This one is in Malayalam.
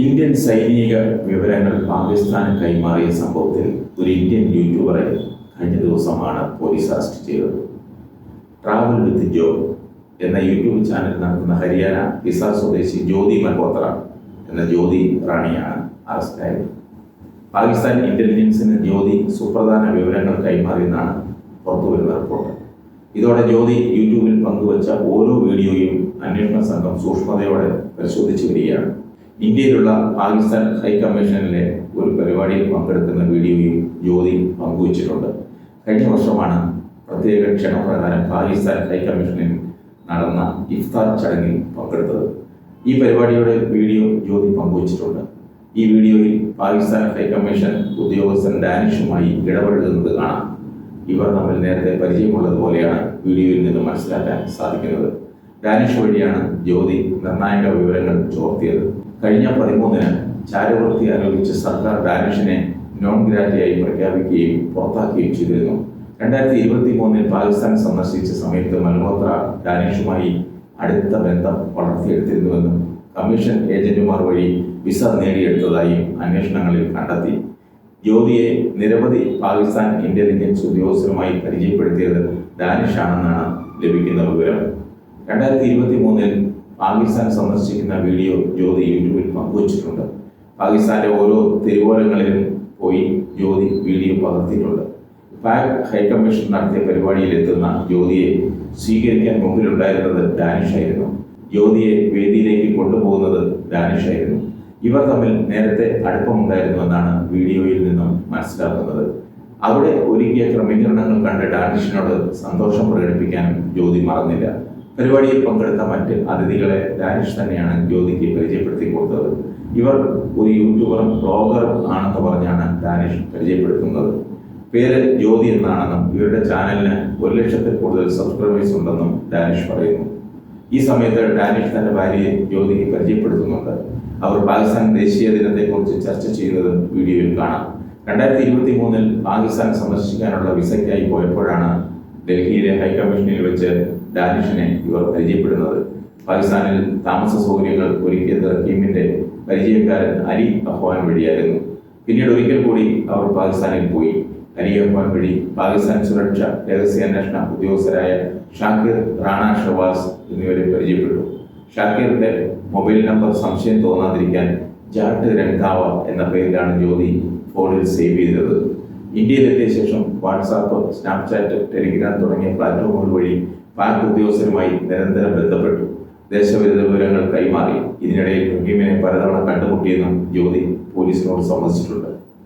ഇന്ത്യൻ സൈനിക വിവരങ്ങൾ പാകിസ്ഥാന് കൈമാറിയ സംഭവത്തിൽ ഒരു ഇന്ത്യൻ യൂട്യൂബറെ കഴിഞ്ഞ ദിവസമാണ് പോലീസ് അറസ്റ്റ് ചെയ്തത്. ട്രാവൽ വിത്ത് ജോ എന്ന യൂട്യൂബ് ചാനൽ നടത്തുന്ന ഹരിയാന ഹിസാർ സ്വദേശി ജ്യോതി മൽഹോത്ര എന്ന ജ്യോതി റാണിയാണ് അറസ്റ്റായത് പാകിസ്ഥാൻ ഇന്റലിജൻസിന് ജ്യോതി സുപ്രധാന വിവരങ്ങൾ കൈമാറിയെന്നാണ് പുറത്തുവരുന്ന റിപ്പോർട്ട്. ഇതോടെ ജ്യോതി യൂട്യൂബിൽ പങ്കുവച്ച ഓരോ വീഡിയോയും അന്വേഷണ സംഘം സൂക്ഷ്മതയോടെ പരിശോധിച്ചു വരികയാണ്. ഇന്ത്യയിലുള്ള പാകിസ്ഥാൻ ഹൈക്കമ്മീഷനിലെ ഒരു പരിപാടിയിൽ പങ്കെടുക്കുന്ന വീഡിയോയും ജ്യോതി പങ്കുവച്ചിട്ടുണ്ട്. കഴിഞ്ഞ വർഷമാണ് പ്രത്യേക ക്ഷണപ്രകാരം പാകിസ്ഥാൻ ഹൈക്കമ്മീഷനിൽ നടന്ന ഇഫ്താർ ചടങ്ങിൽ പങ്കെടുത്തത്. ഈ പരിപാടിയുടെ വീഡിയോ ജ്യോതി പങ്കുവച്ചിട്ടുണ്ട്. ഈ വീഡിയോയിൽ പാകിസ്ഥാൻ ഹൈക്കമ്മീഷൻ ഉദ്യോഗസ്ഥൻ ഡാനിഷുമായി ഇടപെടുന്നത് കാണാം. ഇവർ തമ്മിൽ നേരത്തെ പരിചയമുള്ളതുപോലെയാണ് വീഡിയോയിൽ നിന്ന് മനസ്സിലാക്കാൻ സാധിക്കുന്നത്. ഡാനിഷ് വഴിയാണ് ജ്യോതി നിർണായക വിവരങ്ങൾ ചോർത്തിയത്. കഴിഞ്ഞ പതിമൂന്നിന് ചാരവൃത്തി ആരോപിച്ച് സർക്കാർ ഡാനിഷിനെ നോൺ ഗ്രാറ്റിയായി പ്രഖ്യാപിക്കുകയും പുറത്താക്കുകയും ചെയ്തിരുന്നു. രണ്ടായിരത്തി ഇരുപത്തി മൂന്നിൽ പാകിസ്ഥാൻ സന്ദർശിച്ച സമയത്ത് മൽഹോത്ര ഡാനിഷുമായി അടുത്ത ബന്ധം വളർത്തിയെടുത്തിരുന്നുവെന്നും കമ്മീഷൻ ഏജന്റുമാർ വഴി വിസ നേടിയെടുത്തതായും അന്വേഷണങ്ങളിൽ കണ്ടെത്തി. ജ്യോതിയെ നിരവധി പാകിസ്ഥാൻ ഇന്റലിജൻസ് ഉദ്യോഗസ്ഥരുമായി പരിചയപ്പെടുത്തിയത് ഡാനിഷ് ആണെന്നാണ് ലഭിക്കുന്ന വിവരം. രണ്ടായിരത്തി ഇരുപത്തി മൂന്നിൽ പാകിസ്ഥാൻ സന്ദർശിക്കുന്ന വീഡിയോ ജ്യോതി യൂട്യൂബിൽ പങ്കുവച്ചിട്ടുണ്ട്. പാകിസ്ഥാന്റെ ഓരോ തിരുവോരങ്ങളിലും പോയി ജ്യോതി വീഡിയോ പകർത്തിയിട്ടുണ്ട്. പാക് ഹൈക്കമ്മീഷൻ നടത്തിയ പരിപാടിയിൽ എത്തുന്ന ജ്യോതിയെ സ്വീകരിക്കാൻ മുമ്പിലുണ്ടായിരുന്നത് ഡാനിഷ് ആയിരുന്നു ജ്യോതിയെ വേദിയിലേക്ക് കൊണ്ടുപോകുന്നത് ഡാനിഷ് ആയിരുന്നു ഇവർ തമ്മിൽ നേരത്തെ അടുപ്പമുണ്ടായിരുന്നുവെന്നാണ് വീഡിയോയിൽ നിന്നും മനസ്സിലാക്കുന്നത്. അവിടെ ഒരുക്കിയ ക്രമീകരണങ്ങൾ കണ്ട് ഡാനിഷിനോട് സന്തോഷം പ്രകടിപ്പിക്കാനും ജ്യോതി മറന്നില്ല. പരിപാടിയിൽ പങ്കെടുത്ത മറ്റ് അതിഥികളെ ഡാനിഷ് തന്നെയാണ് ജ്യോതിക്ക് പരിചയപ്പെടുത്തി കൊടുത്തത്. ഇവർ ഒരു യൂട്യൂബറും ബ്ലോഗറും ആണെന്ന് പറഞ്ഞാണ് ഡാനിഷ് പരിചയപ്പെടുത്തുന്നത്. പേര് ജ്യോതി എന്നാണെന്നും ഇവരുടെ ചാനലിന് ഒരു ലക്ഷത്തിൽ കൂടുതൽ സബ്സ്ക്രൈബേഴ്സ് ഉണ്ടെന്നും ഡാനിഷ് പറയുന്നു. ഈ സമയത്ത് ഡാനിഷ് തന്റെ ഭാര്യയെ ജ്യോതിക്ക് പരിചയപ്പെടുത്തുന്നുണ്ട്. അവർ പാകിസ്ഥാൻ ദേശീയ ദിനത്തെക്കുറിച്ച് ചർച്ച ചെയ്യുന്നത് വീഡിയോയിൽ കാണാം. രണ്ടായിരത്തി ഇരുപത്തി മൂന്നിൽ പാകിസ്ഥാൻ സന്ദർശിക്കാനുള്ള വിസയ്ക്കായി പോയപ്പോഴാണ് ഡൽഹിയിലെ ഹൈക്കമ്മീഷനിൽ വെച്ച് ഡാനിഷിനെ ഇവർ പരിചയപ്പെടുന്നത്. പാകിസ്ഥാനിൽ താമസ സൗകര്യങ്ങൾ ഒരുക്കിയത് റഹീമിന്റെ പരിചയക്കാരൻ അലി അഹ്വാൻ വഴിയായിരുന്നു. പിന്നീട് ഒരിക്കൽ കൂടി അവർ പാകിസ്ഥാനിൽ പോയി. അലി അഹ്വാൻ വഴി പാകിസ്ഥാൻ സുരക്ഷ രഹസ്യാന്വേഷണ ഉദ്യോഗസ്ഥരായ ഷാക്കിർ റാണ ഷവാസ് എന്നിവരെ പരിചയപ്പെട്ടു. ഷാക്കിറിന്റെ മൊബൈൽ നമ്പർ സംശയം തോന്നാതിരിക്കാൻ ജാട്ട് രൺകാവ എന്ന പേരിലാണ് ജ്യോതി ഫോണിൽ സേവ് ചെയ്തത്. ഇന്ത്യയിലെത്തിയ ശേഷം വാട്സാപ്പ് സ്നാപ്ചാറ്റ് ടെലിഗ്രാം തുടങ്ങിയ പ്ലാറ്റ്ഫോമുകൾ വഴി പാക് ഉദ്യോഗസ്ഥരുമായി നിരന്തരം ബന്ധപ്പെട്ടു. ദേശവിരുദ്ധ വിവരങ്ങൾ കൈമാറി. ഇതിനിടയിൽ റഹീമിനെ പലതവണ കണ്ടുമുട്ടിയെന്നും ജ്യോതി പോലീസിനോട് സമ്മതിച്ചിട്ടുണ്ട്.